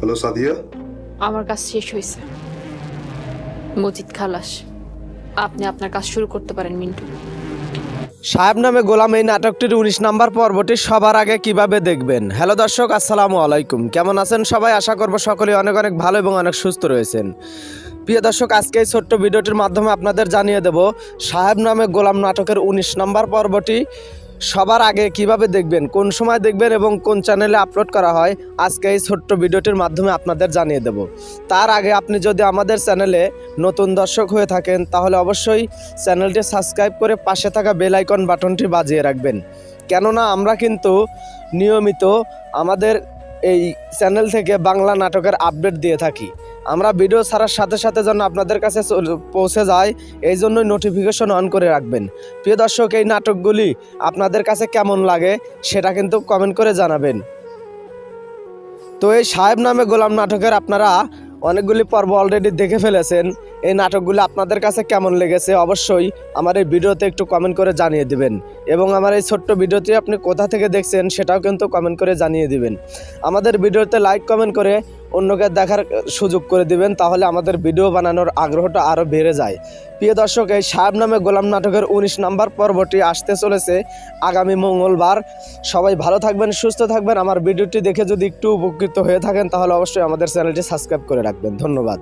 Hello Sadia. আমার কাজ শেষ হয়েছে। মজিদ খালাস আপনি আপনার কাজ শুরু করতে পারেন মিন্টু। সাহেব নামে গোলাম এই নাটকটির উনিশ নাম্বার পর্বটি সবার আগে কীভাবে দেখবেন? হ্যালো দর্শক আসসালামু আলাইকুম। কেমন আছেন সবাই? আশা করব সকলেই অনেক অনেক ভালো এবং অনেক সুস্থ রয়েছেন। প্রিয় দর্শক আজকে এই ছোট্ট ভিডিওটির মাধ্যমে আপনাদের জানিয়ে দেব সাহেব নামে গোলাম নাটকের উনিশ নাম্বার পর্বটি সবার আগে কীভাবে দেখবেন, কোন সময় দেখবেন এবং কোন চ্যানেলে আপলোড করা হয়, আজকে এই ছোট্ট ভিডিওটির মাধ্যমে আপনাদের জানিয়ে দেব। তার আগে আপনি যদি আমাদের চ্যানেলে নতুন দর্শক হয়ে থাকেন, তাহলে অবশ্যই চ্যানেলটি সাবস্ক্রাইব করে পাশে থাকা বেল আইকন বাটনটি বাজিয়ে রাখবেন। কেননা আমরা কিন্তু নিয়মিত আমাদের এই চ্যানেল থেকে বাংলা নাটকের আপডেট দিয়ে থাকি। আমরা ভিডিও ছাড়ার সাথে সাথে যেন আপনাদের কাছে পৌঁছে যায়, এই জন্যই নোটিফিকেশন অন করে রাখবেন। প্রিয় দর্শক, এই নাটকগুলি আপনাদের কাছে কেমন লাগে সেটা কিন্তু কমেন্ট করে জানাবেন। তো এই সাহেব নামে গোলাম নাটকের আপনারা অনেকগুলি পর্ব অলরেডি দেখে ফেলেছেন। এই নাটকগুলো আপনাদের কাছে কেমন লেগেছে? অবশ্যই আমার এই ভিডিওতে একটু কমেন্ট করে জানিয়ে দিবেন। এবং আমার এই ছোট্ট ভিডিওটি আপনি কোথা থেকে দেখছেন সেটাও কিন্তু কমেন্ট করে জানিয়ে দিবেন। আমাদের ভিডিওতে লাইক কমেন্ট করে অন্যকে দেখার সুযোগ করে দিবেন, তাহলে আমাদের ভিডিও বানানোর আগ্রহটা আরও বেড়ে যায়। প্রিয় দর্শক, এই সাহেব নামে গোলাম নাটকের উনিশ নাম্বার পর্বটি আসতে চলেছে আগামী মঙ্গলবার। সবাই ভালো থাকবেন, সুস্থ থাকবেন। আমার ভিডিওটি দেখে যদি একটু উপকৃত হয়ে থাকেন, তাহলে অবশ্যই আমাদের চ্যানেলটি সাবস্ক্রাইব করে রাখবেন। ধন্যবাদ।